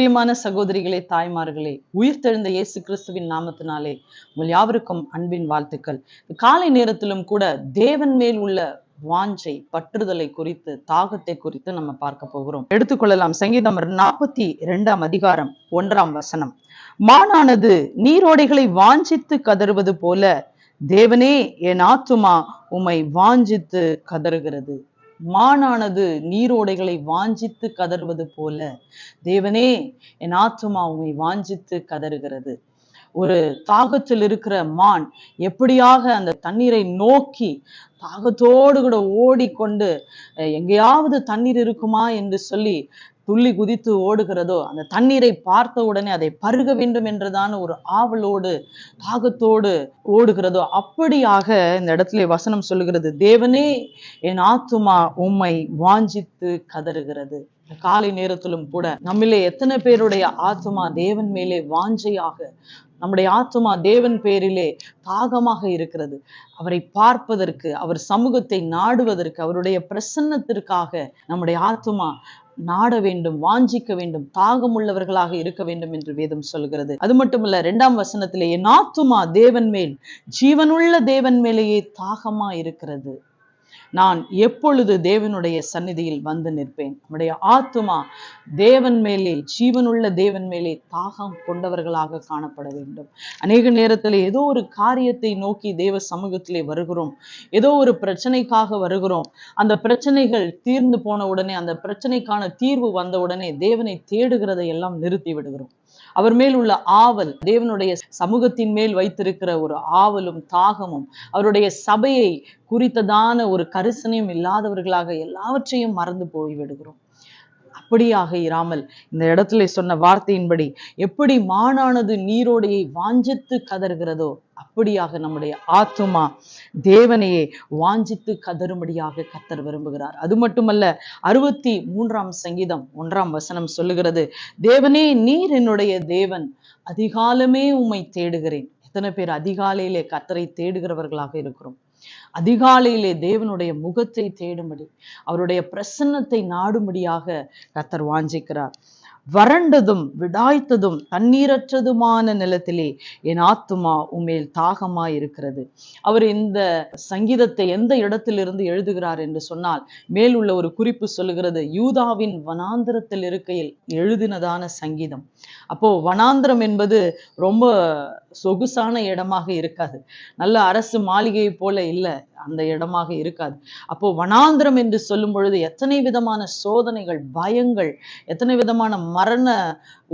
பிரியமான சகோதரிகளே தாய்மார்களே உயிர்த்தெழுந்த இயேசு கிறிஸ்துவின் நாமத்தினாலே உங்கள் யாவருக்கும் அன்பின் வாழ்த்துக்கள். காலை நேரத்திலும் கூட தேவன் மேல் உள்ள வாஞ்சை பற்றுதலை குறித்து தாகத்தை குறித்து நம்ம பார்க்க போகிறோம். எடுத்துக்கொள்ளலாம். சங்கீதம் நாற்பத்தி இரண்டாம் அதிகாரம் ஒன்றாம் வசனம். மானானது நீரோடைகளை வாஞ்சித்து கதறுவது போல தேவனே என் ஆத்துமா உம்மை வாஞ்சித்து கதறுகிறது. மானானது நீரோடைகளை வாஞ்சித்து கதறுவது போல. தேவனே என் ஆத்துமா உண்மை வாஞ்சித்து கதறுகிறது. ஒரு தாகத்தில் இருக்கிற மான் எப்படியாக அந்த தண்ணீரை நோக்கி தாகத்தோடு கூட ஓடிக்கொண்டு எங்கேயாவது தண்ணீர் இருக்குமா? என்று சொல்லி துள்ளி குதித்து ஓடுகிறதோ அந்த தண்ணீரை பார்த்த உடனே அதை பருக வேண்டும் என்றுதான் ஒரு ஆவலோடு தாகத்தோடு ஓடுகிறதோ அப்படியாக இந்த இடத்துல வசனம் சொல்லுகிறது. தேவனே என் ஆத்துமா உம்மை வாஞ்சித்து கதறுகிறது. காலை நேரத்திலும் கூட நம்மிலே எத்தனை பேருடைய ஆத்துமா தேவன் மேலே வாஞ்சையாக நம்முடைய ஆத்துமா தேவன் பேரிலே தாகமாக இருக்கிறது. அவரை பார்ப்பதற்கு அவர் சமூகத்தை நாடுவதற்கு அவருடைய பிரசன்னத்திற்காக நம்முடைய ஆத்துமா நாட வேண்டும் வாஞ்சிக்க வேண்டும் தாகம் உள்ளவர்களாக இருக்க வேண்டும் என்று வேதம் சொல்கிறது. அது மட்டுமல்ல இரண்டாம் வசனத்திலேயே நாத்துமா தேவன் மேல் ஜீவனுள்ள தேவன் மேலேயே தாகமா இருக்கிறது. நான் எப்பொழுது தேவனுடைய சந்நிதியில் வந்து நிற்பேன்? நம்முடைய ஆத்துமா தேவன் மேலே ஜீவனுள்ள தேவன் மேலே தாகம் கொண்டவர்களாக காணப்பட வேண்டும். அநேக நேரத்தில் ஏதோ ஒரு காரியத்தை நோக்கி தேவ சமூகத்திலே வருகிறோம். ஏதோ ஒரு பிரச்சனைக்காக வருகிறோம். அந்த பிரச்சனைகள் தீர்ந்து போன உடனே அந்த பிரச்சனைக்கான தீர்வு வந்த உடனே தேவனை தேடுகிறதை எல்லாம் நிறுத்தி விடுகிறோம். அவர் மேல் உள்ள ஆவல் தேவனுடைய சமூகத்தின் மேல் வைத்திருக்கிற ஒரு ஆவலும் தாகமும் அவருடைய சபையை குறித்ததான ஒரு கரிசனையும் இல்லாதவர்களாக எல்லாவற்றையும் மறந்து போய்விடுகிறோம். அப்படியாக இராமல் இந்த இடத்துல சொன்ன வார்த்தையின்படி எப்படி மானானது நீரோடையை வாஞ்சித்து கதறுகிறதோ அப்படியாக நம்முடைய ஆத்துமா தேவனையே வாஞ்சித்து கதறும்படியாக கத்தர் விரும்புகிறார். அது மட்டுமல்ல அறுபத்தி மூன்றாம் சங்கீதம் ஒன்றாம் வசனம் சொல்லுகிறது தேவனே நீர் என்னுடைய தேவன் அதிகாலமே உம்மை தேடுகிறேன். எத்தனை பேர் அதிகாலையிலே கத்தரை தேடுகிறவர்களாக இருக்கிறோம். அதிகாலையிலே தேவனுடைய முகத்தை தேடும்படி அவருடைய பிரசன்னத்தை நாடும்படியாக கத்தர் வாஞ்சிக்கிறார். வறண்டதும் விடாய்த்ததும் தண்ணீரற்றதுமான நிலத்திலே என் ஆத்துமா உமேல் தாகமா இருக்கிறது அவர் இந்த சங்கீதத்தை எந்த இடத்திலிருந்து எழுதுகிறார் என்று சொன்னால் மேல் உள்ள ஒரு குறிப்பு சொல்லுகிறது யூதாவின் வனாந்திரத்தில் இருக்கையில் எழுதினதான சங்கீதம். அப்போ வனாந்திரம் என்பது ரொம்ப சொகுசான இடமாக இருக்காது. நல்ல அரசு மாளிகை போல இல்லை அந்த இடமாக இருக்காது. அப்போ வனாந்திரம் என்று சொல்லும் பொழுது எத்தனை விதமான சோதனைகள் பயங்கள் எத்தனை விதமான மரண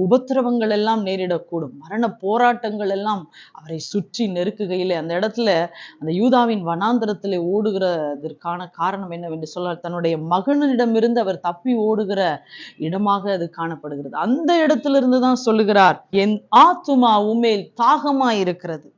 உபத்திரவங்கள் எல்லாம் நேரிடக்கூடும். மரண போராட்டங்கள் எல்லாம் அவரை சுற்றி நெருக்குகையிலே அந்த இடத்துல அந்த யூதாவின் வனாந்திரத்திலே ஓடுகிறதற்கான காரணம் என்னவென்று சொல்லால் தன்னுடைய மகனிடமிருந்து அவர் தப்பி ஓடுகிற இடமாக அது காணப்படுகிறது. அந்த இடத்திலிருந்து தான் சொல்லுகிறார் என் ஆத்துமா உமேல் தாக இருக்கிறது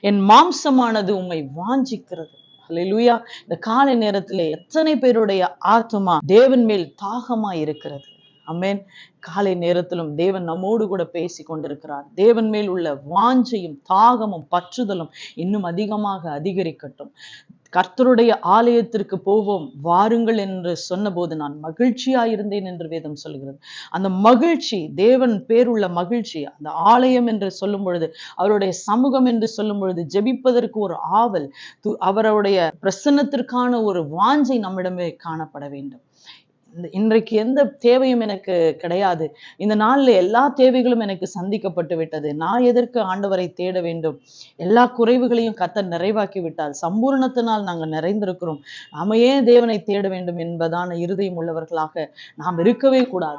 என் மாம்சமானது உம்மை வாஞ்சிக்கிறது. லூயா இந்த காலை நேரத்தில் எத்தனை பேருடைய ஆத்மா தேவன் மேல் தாகமா இருக்கிறது அமேன் காலை நேரத்திலும் தேவன் நம்மோடு கூட பேசி கொண்டிருக்கிறார் தேவன் மேல் உள்ள வாஞ்சையும் தாகமும் பற்றுதலும் இன்னும் அதிகமாக அதிகரிக்கட்டும். கர்த்தருடைய ஆலயத்திற்கு போவோம் வாருங்கள் என்று சொன்னபோது நான் மகிழ்ச்சியாயிருந்தேன் என்று வேதம் சொல்கிறது. அந்த மகிழ்ச்சி தேவன் பேருள்ள மகிழ்ச்சி அந்த ஆலயம் என்று சொல்லும் பொழுது அவருடைய சமூகம் என்று சொல்லும் பொழுது ஜெபிப்பதற்கு ஒரு ஆவல் அவருடைய பிரசன்னத்திற்கான ஒரு வாஞ்சை நம்மிடமே காணப்பட வேண்டும். இன்றைக்கு எந்த தேவையும் எனக்கு கிடையாது. இந்த நாள்ல எல்லா தேவைகளும் எனக்கு சந்திக்கப்பட்டு விட்டது. நான் எதற்கு ஆண்டவரை தேட வேண்டும்? எல்லா குறைவுகளையும் கத்தர் நிறைவாக்கி விட்டால் சம்பூரணத்தினால் நாங்கள் நிறைந்திருக்கிறோம். நாம ஏன் தேவனை தேட வேண்டும் என்பதான இருதயம் உள்ளவர்களாக நாம் இருக்கவே கூடாது.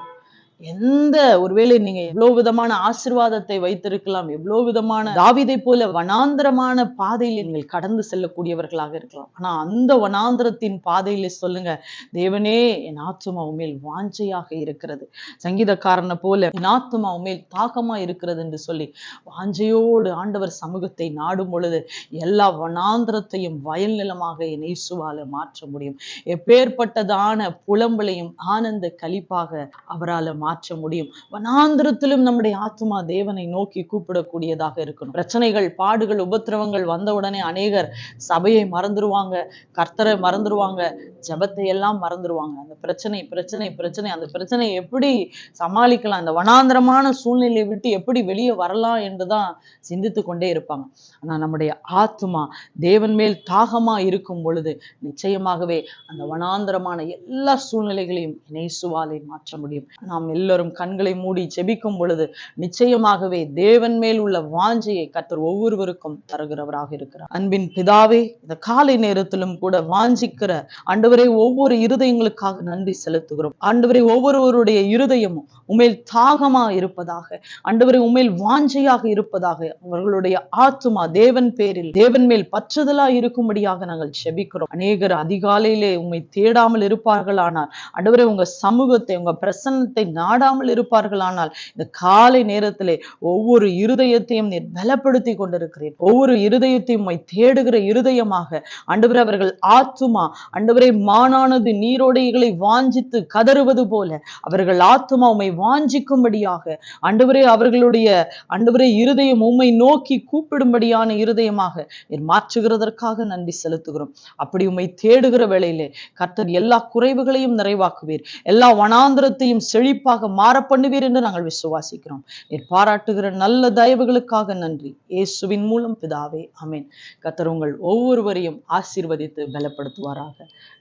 எந்த ஒருவேளை நீங்க எவ்வளவு விதமான ஆசிர்வாதத்தை வைத்திருக்கலாம் எவ்வளவு விதமான தாவிதை போல வனாந்திரமான பாதையில் நீங்கள் கடந்து செல்லக்கூடியவர்களாக இருக்கலாம். ஆனா அந்த வனாந்திரத்தின் பாதையில சொல்லுங்க தேவனே என் ஆத்துமா உமேல் வாஞ்சையாக இருக்கிறது. சங்கீதக்காரனை போல என் ஆத்துமா உமேல் தாகமா இருக்கிறது என்று சொல்லி வாஞ்சையோடு ஆண்டவர் சமூகத்தை நாடும் பொழுது எல்லா வனாந்திரத்தையும் வயல் நிலமாக என் இயேசுவால மாற்ற முடியும். எப்பேற்பட்டதான புலம்பலையும் ஆனந்த கழிப்பாக அவரால் மாற்ற முடியும். வனாந்திரத்திலும் நம்முடைய ஆத்மா தேவனை நோக்கி கூப்பிடக்கூடியதாக இருக்கணும். பிரச்சனைகள் பாடுகள் உபத்திரவங்கள் வந்தவுடனே அநேகர் சபையை மறந்துடுவாங்க கர்த்தரை மறந்துடுவாங்க ஜெபத்தை எல்லாம் மறந்துடுவாங்க அந்த பிரச்சனை பிரச்சனை பிரச்சனை அந்த பிரச்சனையை எப்படி சமாளிக்கலாம்? அந்த வனாந்திரமான சூழ்நிலையை விட்டு எப்படி வெளியே வரலாம் என்றுதான் சிந்தித்து கொண்டே இருப்பாங்க. ஆனா நம்முடைய ஆத்மா தேவன் மேல் தாகமா இருக்கும் பொழுது நிச்சயமாகவே அந்த வனாந்திரமான எல்லா சூழ்நிலைகளையும் இயேசுவாலே மாற்ற முடியும். நாம் எல்லோரும் கண்களை மூடி ஜெபிக்கும் பொழுது நிச்சயமாகவே தேவன் மேல் உள்ள வாஞ்சையை கத்தர் ஒவ்வொருவருக்கும் தருகிறவராக இருக்கிறார். அன்பின் பிதாவே இந்த காலை நேரத்திலும் கூட வாஞ்சிக்கிற ஆண்டவரை ஒவ்வொரு இருதயங்களுக்காக நன்றி செலுத்துகிறோம். ஆண்டவரை ஒவ்வொருவருடைய இருதயமும் உமேல் தாகமா இருப்பதாக ஆண்டவரை உமேல் வாஞ்சையாக இருப்பதாக அவர்களுடைய ஆத்துமா தேவன் பேரில் தேவன் மேல் பற்றுதலா இருக்கும்படியாக நாங்கள் செபிக்கிறோம் அநேகர் அதிகாலையிலே உம்மை தேடாமல் இருப்பார்கள் ஆனால் ஆண்டவரே உங்க சமூகத்தை உங்க பிரசன்னத்தை நாடாமல் இருப்பார்களானால் இந்த காலை நேரத்திலே ஒவ்வொரு இருதயத்தையும் நீர் பலப்படுத்தி கொண்டிருக்கிறேன் ஒவ்வொரு இருதயத்தையும் உம்மை தேடுகிற இருதயமாக அண்டவரை அவர்கள் ஆத்துமா அண்டவரை மானானது நீரோடைகளை வாஞ்சித்து கதறுவது போல அவர்கள் ஆத்துமா உம்மை வாஞ்சிக்கும்படியாக அண்டவரே அவர்களுடைய ஆண்டவரே இருதயம் உம்மை நோக்கி கூப்பிடும்படியான இருதயமாக நீர் மாற்றுகிறதற்காக நன்றி செலுத்துகிறோம். அப்படி உம்மை தேடுகிற வேளையிலே கர்த்தர் எல்லா குறைவுகளையும் நிறைவாக்குவீர். எல்லா வனாந்திரத்தையும் செழிப்பாக மாற பண்ணுவீர் என்று நாங்கள் விசுவாசிக்கிறோம். நீர் பாராட்டுகிற நல்ல தயவுகளுக்காக நன்றி. இயேசுவின் மூலம் பிதாவே அமேன் கத்தர் உங்கள் ஒவ்வொருவரையும் ஆசீர்வதித்து பலப்படுத்துவாராக.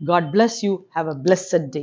God bless you have a blessed day